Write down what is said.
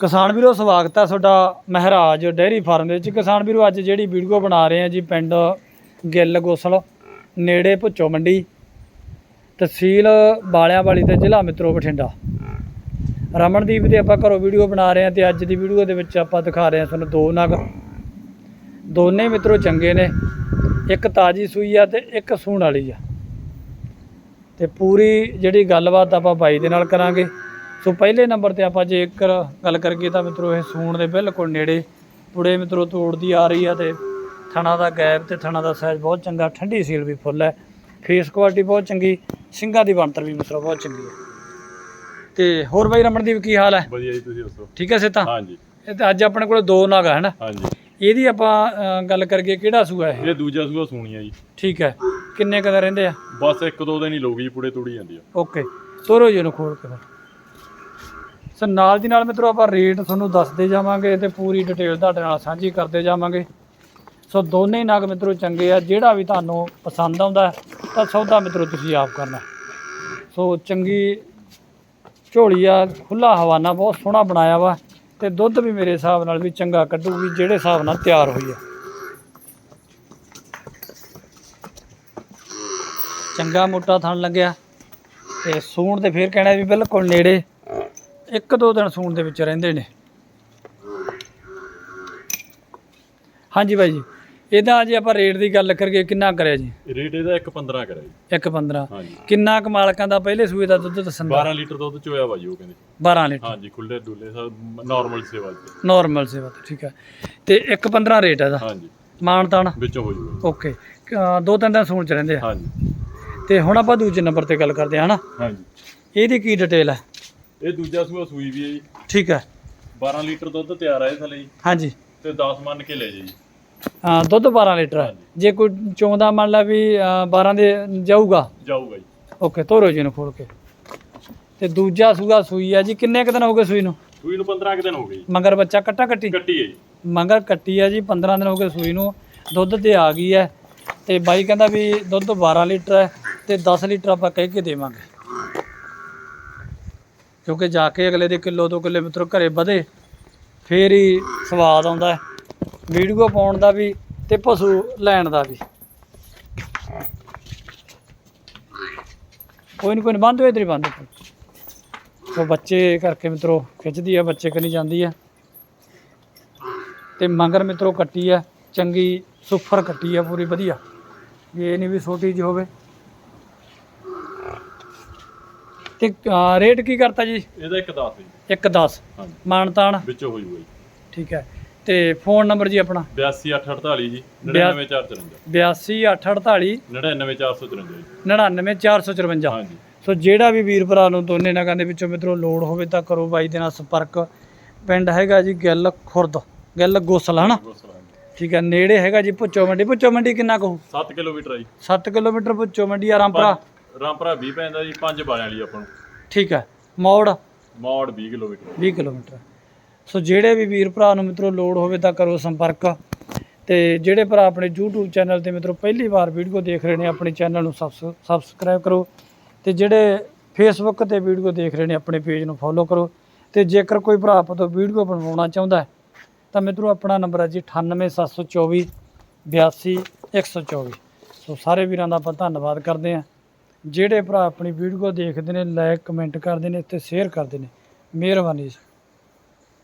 ਕਿਸਾਨ ਵੀਰੋ, ਸਵਾਗਤ ਹੈ ਤੁਹਾਡਾ ਮਹਾਰਾਜ ਡੇਅਰੀ ਫਾਰਮ ਦੇ ਵਿੱਚ। ਕਿਸਾਨ ਵੀਰੋ, ਅੱਜ ਜਿਹੜੀ ਵੀਡੀਓ ਬਣਾ ਰਹੇ ਆ ਜੀ ਪਿੰਡ ਗਿੱਲ ਗੋਸਲ, ਨੇੜੇ ਭੁੱਚੋ ਮੰਡੀ, ਤਹਿਸੀਲ ਬਾਲਿਆਂ ਵਾਲੀ ਤੇ ਜ਼ਿਲ੍ਹਾ ਮਿੱਤਰੋ ਬਠਿੰਡਾ। ਰਮਨਦੀਪ ਦੇ ਆਪਾਂ ਘਰੋਂ ਵੀਡੀਓ ਬਣਾ ਰਹੇ ਆ ਤੇ ਅੱਜ ਦੀ ਵੀਡੀਓ ਦੇ ਵਿੱਚ ਆਪਾਂ ਦਿਖਾ ਰਹੇ ਆ ਤੁਹਾਨੂੰ ਦੋ ਨਗ। ਦੋਨੇ ਮਿੱਤਰੋ ਚੰਗੇ ਨੇ, ਇੱਕ ਤਾਜੀ ਸੂਈ ਆ ਤੇ ਇੱਕ ਸੂਣ ਵਾਲੀ ਆ। ਤੇ ਪੂਰੀ ਜਿਹੜੀ ਗੱਲਬਾਤ ਆਪਾਂ ਬਾਈ ਦੇ ਨਾਲ ਕਰਾਂਗੇ। ਸੋ ਪਹਿਲੇ ਨੰਬਰ ਤੇ ਆਪਾਂ ਜੇਕਰ ਗੱਲ ਕਰੀਏ ਤਾਂ ਮਿੱਤਰੋ ਇਹ ਸੂਣ ਦੇ ਬਿਲਕੁਲ ਨੇੜੇ ਪੁੜੇ ਮਿੱਤਰੋ ਤੋੜਦੀ ਆ ਰਹੀ ਆ ਤੇ ਥਣਾ ਦਾ ਗੈਪ ਤੇ ਥਣਾ ਦਾ ਸਾਈਜ਼ ਬਹੁਤ ਚੰਗਾ ਠੰਡੀ ਸੀਲ ਵੀ ਫੁੱਲ ਹੈ। ਫੇਸ ਕੁਆਲਿਟੀ ਬਹੁਤ ਚੰਗੀ ਸਿੰਘਾਂ ਦੀ ਬਣਤਰ ਵੀ ਮਿੱਤਰੋ ਬਹੁਤ ਚੰਗੀ ਹੈ। ਤੇ ਹੋਰ ਬਾਈ ਰਮਨਦੀਪ ਕੀ ਹਾਲ ਹੈ? ਵਧੀਆ ਜੀ ਤੁਸੀਂ ਦੱਸੋ? ਠੀਕ ਹੈ ਸੇਤਾ? ਹਾਂਜੀ। ਇਹ ਤਾਂ ਅੱਜ ਆਪਣੇ ਕੋਲ ਦੋ ਨਾਗ ਹੈ ਨਾ ਹਾਂਜੀ। ਇਹਦੀ ਆਪਾਂ ਗੱਲ ਕਰੀਏ ਕਿਹੜਾ ਸੂਆ ਇਹ? ਇਹ ਦੂਜਾ ਸੂਆ ਸੂਣੀਆ ਜੀ। ਠੀਕ ਹੈ। ਕਿੰਨੇ ਕਦਾ ਰਹਿੰਦੇ ਆ? ਬਸ ਇੱਕ ਦੋ ਦਿਨ ਹੀ ਲੋਗੀ ਜੀ ਪੁੜੇ ਤੋੜੀ ਜਾਂਦੀ ਆ। ਓਕੇ। ਤੋਰੋ ਜੀ ਇਹਨੂੰ ਖੋਲ ਕੇ ਸੋ ਨਾਲ ਦੀ ਨਾਲ ਮਿੱਤਰੋ ਆਪਾਂ ਰੇਟ ਤੁਹਾਨੂੰ ਦੱਸਦੇ ਜਾਵਾਂਗੇ ਤੇ ਪੂਰੀ ਡਿਟੇਲ ਤੁਹਾਡੇ ਨਾਲ ਸਾਂਝੀ ਕਰਦੇ ਜਾਵਾਂਗੇ। ਸੋ ਦੋਨੇ ਹੀ ਨਗ ਮਿੱਤਰੋ ਚੰਗੇ ਆ, ਜਿਹੜਾ ਵੀ ਤੁਹਾਨੂੰ ਪਸੰਦ ਆਉਂਦਾ ਤਾਂ ਸੌਦਾ ਮਿੱਤਰੋ ਤੁਸੀਂ ਆਪ ਕਰਨਾ। ਸੋ ਚੰਗੀ ਝੋਲੀ ਆ ਖੁੱਲਾ ਹਵਾਨਾ ਬਹੁਤ ਸੋਹਣਾ ਬਣਾਇਆ ਵਾ ਤੇ ਦੁੱਧ ਵੀ ਮੇਰੇ ਹਿਸਾਬ ਨਾਲ ਵੀ ਚੰਗਾ ਕੱਢੂਗੀ, ਜਿਹੜੇ ਹਿਸਾਬ ਨਾਲ ਤਿਆਰ ਹੋਈ ਆ। ਚੰਗਾ ਮੋਟਾ ਥਣ ਲੱਗਿਆ ਤੇ ਸੂਣ ਤੇ ਫੇਰ ਕਹਿਣਾ ਵੀ ਬਿਲਕੁਲ ਨੇੜੇ। ਇੱਕ ਦੋ ਦਿਨ ਸੂਣ ਦੇ ਵਿੱਚ ਰਹਿੰਦੇ ਨੇ। ਹਾਂਜੀ ਬਾਈ ਜੀ ਇਹਦਾ ਜੇ ਆਪਾਂ ਰੇਟ ਦੀ ਗੱਲ ਕਰੀਏ ਕਿੰਨਾ ਕਰਿਆ ਜੀ? ਰੇਟ ਇਹਦਾ 1.15 ਕਰਿਆ ਜੀ। 1.15 ਹਾਂਜੀ। ਕਿੰਨਾ ਕੁ ਮਾਲਕਾਂ ਦਾ ਪਹਿਲੇ ਸੂਏ ਦਾ ਦੁੱਧ ਦੱਸਣ ਦਾ? 12 ਲੀਟਰ ਦੁੱਧ ਚੋਇਆ ਵਾ ਜੀ ਉਹ ਕਹਿੰਦੇ। 12 ਲੀਟਰ। ਹਾਂਜੀ ਖੁੱਲੇ ਡੁੱਲੇ ਸਭ ਨਾਰਮਲ ਸੇਵਾ ਚ ਨਾਰਮਲ ਸੇਵਾ ਤੇ ਠੀਕ ਹੈ। ਤੇ 1.15 ਰੇਟ ਹੈ ਇਹਦਾ? ਹਾਂਜੀ। ਮਾਨ ਤਾਨ ਵਿੱਚੋਂ ਹੋ ਜੂਗਾ। ਓਕੇ ਦੋ ਤਿੰਨ ਦਿਨ ਸੂਣ ਚ ਰਹਿੰਦੇ ਆ। ਹਾਂਜੀ। ਤੇ ਹੁਣ ਆਪਾਂ ਦੂਜੇ ਨੰਬਰ ਤੇ ਗੱਲ ਕਰਦੇ ਹਾਂ ਹਨਾ? ਹਾਂਜੀ। ਇਹਦੀ ਕੀ ਡਿਟੇਲ ਹੈ ਇਹ ਦੂਜਾ ਸੂਆ ਸੂਈ ਵੀ ਹੈ ਜੀ। ਠੀਕ ਹੈ। 12 ਲੀਟਰ ਦੁੱਧ ਤਿਆਰ ਇਹ ਥਲੇ ਜੀ। ਹਾਂਜੀ। ਤੇ 10 ਮੰਨ ਕੇ ਲੈ ਜੀ। ਹਾਂ ਦੁੱਧ 12 ਲੀਟਰ ਹੈ। ਜੇ ਕੋਈ ਚੋਂਦਾ ਮੰਨ ਲਾ ਵੀ ਅ, 12 ਦੇ ਜਾਊਗਾ। ਜਾਊਗਾ ਜੀ। ਓਕੇ ਤੋਰੋ ਜੀ ਨੂੰ ਖੋਲ ਕੇ। ਤੇ ਦੂਜਾ ਸੂਆ ਸੂਈ ਆ ਜੀ ਕਿੰਨੇ ਕੁ ਦਿਨ ਹੋ ਗਏ ਸੂਈ ਨੂੰ? ਸੂਈ ਨੂੰ 15 ਕੁ ਦਿਨ ਹੋ ਗਏ ਜੀ। ਮਗਰ ਬੱਚਾ ਕੱਟਾ ਕੱਟੀ? ਕੱਟੀ ਹੈ ਜੀ। ਮਗਰ ਕੱਟੀ ਆ ਜੀ 15 ਦਿਨ ਹੋ ਗਏ ਸੂਈ ਨੂੰ। ਦੁੱਧ ਤੇ ਆ ਗਈ ਹੈ। ਤੇ ਬਾਈ ਕਹਿੰਦਾ ਵੀ ਦੁੱਧ 12 ਲੀਟਰ ਹੈ ਤੇ 10 ਲੀਟਰ ਆਪਾਂ ਕਹਿ ਕੇ ਦੇਵਾਂਗੇ। ਕਿਉਂਕਿ ਜਾ ਕੇ ਅਗਲੇ ਦੇ ਕਿਲੋ ਦੋ ਕਿੱਲੇ ਮਿੱਤਰੋ ਘਰੇ ਵਧੇ, ਫੇਰ ਹੀ ਸਵਾਦ ਆਉਂਦਾ ਹੈ। ਵੀਡੀਓ ਪਾਉਣ ਦਾ ਵੀ ਤੇ ਪਸ਼ੂ ਲੈਣ ਦਾ ਵੀ। ਕੋਈ ਨਹੀਂ ਕੋਈ ਨਹੀਂ ਬੰਦ ਹੋਏ ਤੇਰੀ, ਬੰਦ। ਉਹ ਬੱਚੇ ਕਰਕੇ ਮਿੱਤਰੋ ਖਿੱਚਦੀ ਆ, ਬੱਚੇ ਕਨੀ ਜਾਂਦੀ ਆ। ਤੇ ਮੰਗਰ ਮਿੱਤਰੋ ਕੱਟੀ ਆ, ਚੰਗੀ ਸੁਫਰ ਕੱਟੀ ਆ, ਪੂਰੀ ਵਧੀਆ। ਵੀ ਇਹ ਨਹੀਂ ਵੀ ਛੋਟੀ ਜਿਹੀ ਹੋਵੇ। ਤੇ ਰੇਟ ਕੀ ਕਰਤਾ ਜੀ? ਇਹਦਾ ਇੱਕ 10 ਜੀ। 110 ਹਾਂਜੀ। ਮਾਨਤਾਨ ਵਿੱਚੋਂ ਹੋ ਜੂਗਾ ਜੀ ਠੀਕ ਹੈ। ਤੇ ਫੋਨ ਨੰਬਰ ਜੀ ਆਪਣਾ? 82848 ਜੀ ਬਿਆ- 99454 82848 99454 ਜੀ। 99454 ਹਾਂਜੀ। ਸੋ ਜਿਹੜਾ ਵੀ ਵੀਰ ਭਰਾ ਨੂੰ ਦੋਨੇ ਨਗਾਂ ਦੇ ਵਿੱਚੋਂ ਮਿੱਤਰੋ ਲੋੜ ਹੋਵੇ ਤਾਂ ਕਰੋ ਬਾਈ ਦੇ ਨਾਲ ਸੰਪਰਕ। ਪਿੰਡ ਹੈਗਾ ਜੀ ਗਿੱਲ ਖੁਰਦ ਗਿੱਲ ਗੋਸਲ ਹਨਾ? ਠੀਕ ਹੈ। ਨੇੜੇ ਹੈਗਾ ਜੀ ਭੁੱਚੋ ਮੰਡੀ। ਭੁੱਚੋ ਮੰਡੀ ਕਿੰਨਾ ਕਹੂ 7 ਕਿਲੋਮੀਟਰ ਆ ਜੀ। 7 ਕਿਲੋਮੀਟਰ ਭੁੱਚੋ ਮੰਡੀ ਆਰਾਮਪੁਰਾ ਰਾਮਪੁਰਾ 20 ਪੈਂਦਾ ਜੀ 5 ਬਾਲਿਆਂ ਵਾਲੀ ਆਪਾਂ ਨੂੰ। ਠੀਕ ਹੈ। Maur? Maur 20 kilometre. 20 kilometre. So ਜਿਹੜੇ ਵੀ ਵੀਰ ਭਰਾ ਨੂੰ ਮਿੱਤਰੋ ਲੋੜ ਹੋਵੇ ਤਾਂ ਕਰੋ ਸੰਪਰਕ। ਤੇ ਜਿਹੜੇ ਭਰਾ ਆਪਣੇ YouTube ਚੈਨਲ ਤੇ ਮਿੱਤਰੋ ਪਹਿਲੀ ਵਾਰ ਵੀਡੀਓ ਦੇਖ ਰਹੇ ਨੇ ਆਪਣੇ ਚੈਨਲ ਨੂੰ ਸਬਸ- ਸਬਸਕ੍ਰਾਈਬ ਕਰੋ। ਤੇ ਜਿਹੜੇ Facebook ਤੇ ਵੀਡੀਓ ਦੇਖ ਰਹੇ ਨੇ ਆਪਣੇ ਪੇਜ ਨੂੰ ਫੋਲੋ ਕਰੋ। ਤੇ ਜੇਕਰ ਕੋਈ ਭਰਾ ਆਪਾਂ ਤੋਂ ਵੀਡੀਓ ਬਣਵਾਉਣਾ ਚਾਹੁੰਦਾ ਹੈ ਤਾਂ ਮਿੱਤਰੋ ਆਪਣਾ ਨੰਬਰ ਹੈ ਜੀ 98724 82124 ਸੋ ਸਾਰੇ ਵੀਰਾਂ ਦਾ ਆਪਾਂ ਧੰਨਵਾਦ ਕਰਦੇ ਹਾਂ। ਜਿਹੜੇ ਭਰਾ ਆਪਣੀ ਵੀਡੀਓ ਦੇਖਦੇ ਨੇ ਲਾਈਕ ਕਮੈਂਟ ਕਰਦੇ ਨੇ ਤੇ ਸ਼ੇਅਰ ਕਰਦੇ ਨੇ। ਮਿਹਰਬਾਨੀ ਜੀ।